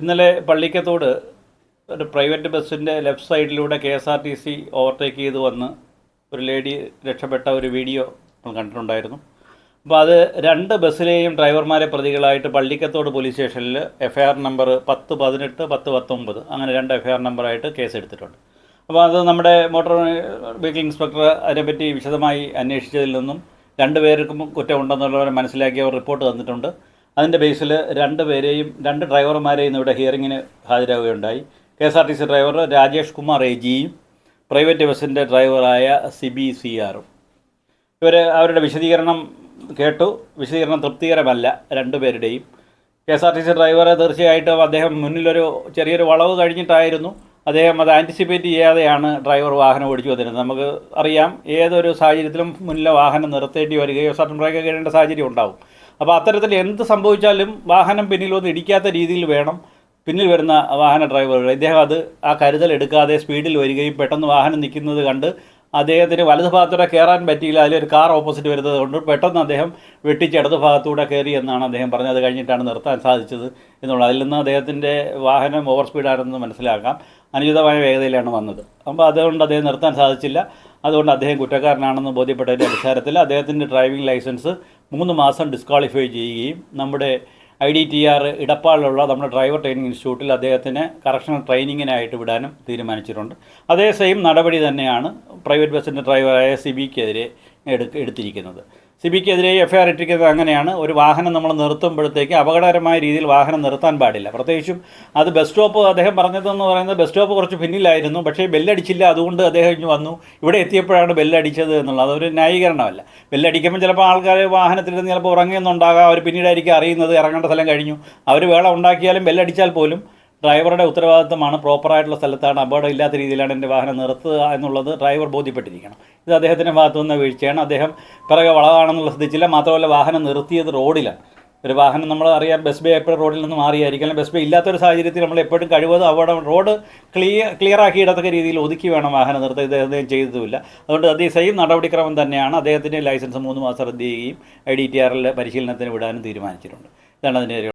ഇന്നലെ പള്ളിക്കത്തോട് ഒരു പ്രൈവറ്റ് ബസ്സിന്റെ ലെഫ്റ്റ് സൈഡിലൂടെ K S R T C overtake ചെയ്ത് വന്ന് ഒരു ലേഡി രക്ഷപ്പെട്ട ഒരു വീഡിയോ നമ്മൾ കണ്ടിട്ടുണ്ടായിരുന്നു. അപ്പോൾ അത് രണ്ട് ബസ്സിലെയും ഡ്രൈവർമാരെ പ്രതികളായിട്ട് പള്ളിക്കത്തോട് പോലീസ് സ്റ്റേഷനിൽ എഫ് ഐ ആർ നമ്പർ പത്ത് പതിനെട്ട് പത്ത് പത്തൊമ്പത് അങ്ങനെ രണ്ട് എഫ് ഐ ആർ നമ്പറായിട്ട് കേസ് എടുത്തിട്ടുണ്ട്. അപ്പോൾ അത് നമ്മുടെ മോട്ടോർ വെഹിക്കിൾ ഇൻസ്പെക്ടർ അതിനെപ്പറ്റി വിശദമായി അന്വേഷിച്ചതിൽ നിന്നും രണ്ടുപേർക്കും കുറ്റം കുറ്റമുണ്ടെന്നുള്ളവരെ മനസ്സിലാക്കി അവർ റിപ്പോർട്ട് തന്നിട്ടുണ്ട്. അതിന്റെ ബേസിൽ രണ്ട് പേരെയും രണ്ട് ഡ്രൈവർമാരെയും ഇവിടെ ഹിയറിങ്ങിന് ഹാജരാകുകയുണ്ടായി K S R T C driver Rajesh Kumar A ജിയും പ്രൈവറ്റ് ബസ്സിന്റെ ഡ്രൈവറായ സിബി സി ആറും. ഇവർ അവരുടെ വിശദീകരണം കേട്ടു. വിശദീകരണം തൃപ്തികരമല്ല രണ്ടുപേരുടെയും K S R T C driver തീർച്ചയായിട്ടും അദ്ദേഹം മുന്നിലൊരു ചെറിയൊരു വളവ് കഴിഞ്ഞിട്ടായിരുന്നു. അദ്ദേഹം അത് ആന്റിസിപ്പേറ്റ് ചെയ്യാതെയാണ് ഡ്രൈവർ വാഹനം ഓടിച്ചു വന്നിരുന്നത്. നമുക്ക് അറിയാം ഏതൊരു സാഹചര്യത്തിലും മുന്നിലെ വാഹനം നിർത്തേണ്ടി വരികയോ സർട്ടൻ ബ്രേക്ക് കഴിയേണ്ട സാഹചര്യം ഉണ്ടാവും. അപ്പോൾ അത്തരത്തിൽ എന്ത് സംഭവിച്ചാലും വാഹനം പിന്നിലൊന്നും ഇടിക്കാത്ത രീതിയിൽ വേണം പിന്നിൽ വരുന്ന വാഹന ഡ്രൈവറുകൾ ഇദ്ദേഹം അത് ആ കരുതൽ എടുക്കാതെ സ്പീഡിൽ വരികയും പെട്ടെന്ന് വാഹനം നിൽക്കുന്നത് കണ്ട് അദ്ദേഹത്തിന് വലത് ഭാഗത്തൂടെ കയറാൻ പറ്റിയില്ല. അതിലൊരു കാർ ഓപ്പോസിറ്റ് വരുന്നത് കൊണ്ട് പെട്ടെന്ന് അദ്ദേഹം വെട്ടിച്ച് ഇടത് ഭാഗത്തൂടെ കയറി എന്നാണ് അദ്ദേഹം പറഞ്ഞത്. അത് കഴിഞ്ഞിട്ടാണ് നിർത്താൻ സാധിച്ചത് എന്നുള്ളത്. അതിൽ നിന്ന് അദ്ദേഹത്തിന്റെ വാഹനം ഓവർ സ്പീഡാണെന്ന് മനസ്സിലാക്കാം. അനുചിതമായ വേഗതയിലാണ് വന്നത്. അപ്പോൾ അതുകൊണ്ട് അദ്ദേഹം നിർത്താൻ സാധിച്ചില്ല. അതുകൊണ്ട് അദ്ദേഹം കുറ്റക്കാരനാണെന്ന് ബോധ്യപ്പെട്ടതിന്റെ അടിസ്ഥാനത്തിൽ അദ്ദേഹത്തിന്റെ ഡ്രൈവിംഗ് ലൈസൻസ് മൂന്ന് മാസം ഡിസ്ക്വാളിഫൈ ചെയ്യുകയും നമ്മുടെ ഐ ഡി ടി ആർ ഇടപ്പാളിലുള്ള നമ്മുടെ ഡ്രൈവർ ട്രെയിനിങ് ഇൻസ്റ്റിറ്റ്യൂട്ടിൽ അദ്ദേഹത്തിന് കറക്ഷണൽ ട്രെയിനിങ്ങിനായിട്ട് വിടാനും തീരുമാനിച്ചിട്ടുണ്ട്. അതേ സെയിം നടപടി തന്നെയാണ് പ്രൈവറ്റ് ബസ്സിന്റെ ഡ്രൈവറായ സിബിക്കെതിരെ എടുക്ക എടുത്തിരിക്കുന്നത്. സിബിക്കെതിരെ എഫ് ഐ ആർ ഇട്ടിരിക്കുന്നത് അങ്ങനെയാണ്. ഒരു വാഹനം നമ്മൾ നിർത്തുമ്പോഴത്തേക്ക് അപകടകരമായ രീതിയിൽ വാഹനം നിർത്താൻ പാടില്ല. പ്രത്യേകിച്ചും അത് ബസ് സ്റ്റോപ്പ് അദ്ദേഹം പറഞ്ഞതെന്ന് പറയുന്നത് ബസ് സ്റ്റോപ്പ് കുറച്ച് പിന്നിലായിരുന്നു. പക്ഷേ ബെല്ലടിച്ചില്ല. അതുകൊണ്ട് അദ്ദേഹം ഇഞ്ഞ് വന്നു. ഇവിടെ എത്തിയപ്പോഴാണ് ബെല്ലടിച്ചത് എന്നുള്ളത്. അതൊരു ന്യായീകരണമല്ല. ബെല്ലടിക്കുമ്പോൾ ചിലപ്പോൾ ആൾക്കാർ വാഹനത്തിലിരുന്ന് ചിലപ്പോൾ ഉറങ്ങിയെന്നുണ്ടാകാം അവർ പിന്നീടായിരിക്കും അറിയുന്നത്. ഇറങ്ങേണ്ട സ്ഥലം കഴിഞ്ഞു. അവർ വേള ഉണ്ടാക്കിയാലും ബെല്ലടിച്ചാൽ പോലും ഡ്രൈവറുടെ ഉത്തരവാദിത്തമാണ് പ്രോപ്പറായിട്ടുള്ള സ്ഥലത്താണ് അപകടം ഇല്ലാത്ത രീതിയിലാണ് എന്റെ വാഹനം നിർത്തുക എന്നുള്ളത് ഡ്രൈവർ ബോധ്യപ്പെട്ടിരിക്കണം. ഇത് അദ്ദേഹത്തിന്റെ ഭാഗത്തു നിന്ന് വീഴ്ചയാണ്. അദ്ദേഹം പിറകെ വളവാണെന്നുള്ള ശ്രദ്ധിച്ചില്ല. മാത്രമല്ല വാഹനം നിർത്തിയത് റോഡിലാണ്. ഒരു വാഹനം നമ്മൾ അറിയാം ബസ് ബേ എപ്പോഴും റോഡിൽ നിന്ന് മാറിയായിരിക്കും. അല്ലെങ്കിൽ ബസ് ബേ ഇല്ലാത്തൊരു സാഹചര്യത്തിൽ നമ്മൾ എപ്പോഴും കഴിവതും അവിടെ റോഡ് ക്ലിയർ ആക്കി ഇടത്തക്ക രീതിയിൽ ഒതുക്കി വേണം വാഹനം നിർത്തുക ഇദ്ദേഹം ചെയ്തതുമില്ല. അതുകൊണ്ട് അതേ സെയിം നടപടിക്രമം തന്നെയാണ്. അദ്ദേഹത്തിന്റെ ലൈസൻസ് മൂന്ന് മാസം റദ്ദ് ചെയ്യുകയും ഐ ഡി ടി ആറിൽ പരിശീലനത്തിന് വിടാനും തീരുമാനിച്ചിട്ടുണ്ട്. ഇതാണ് അതിന്റെ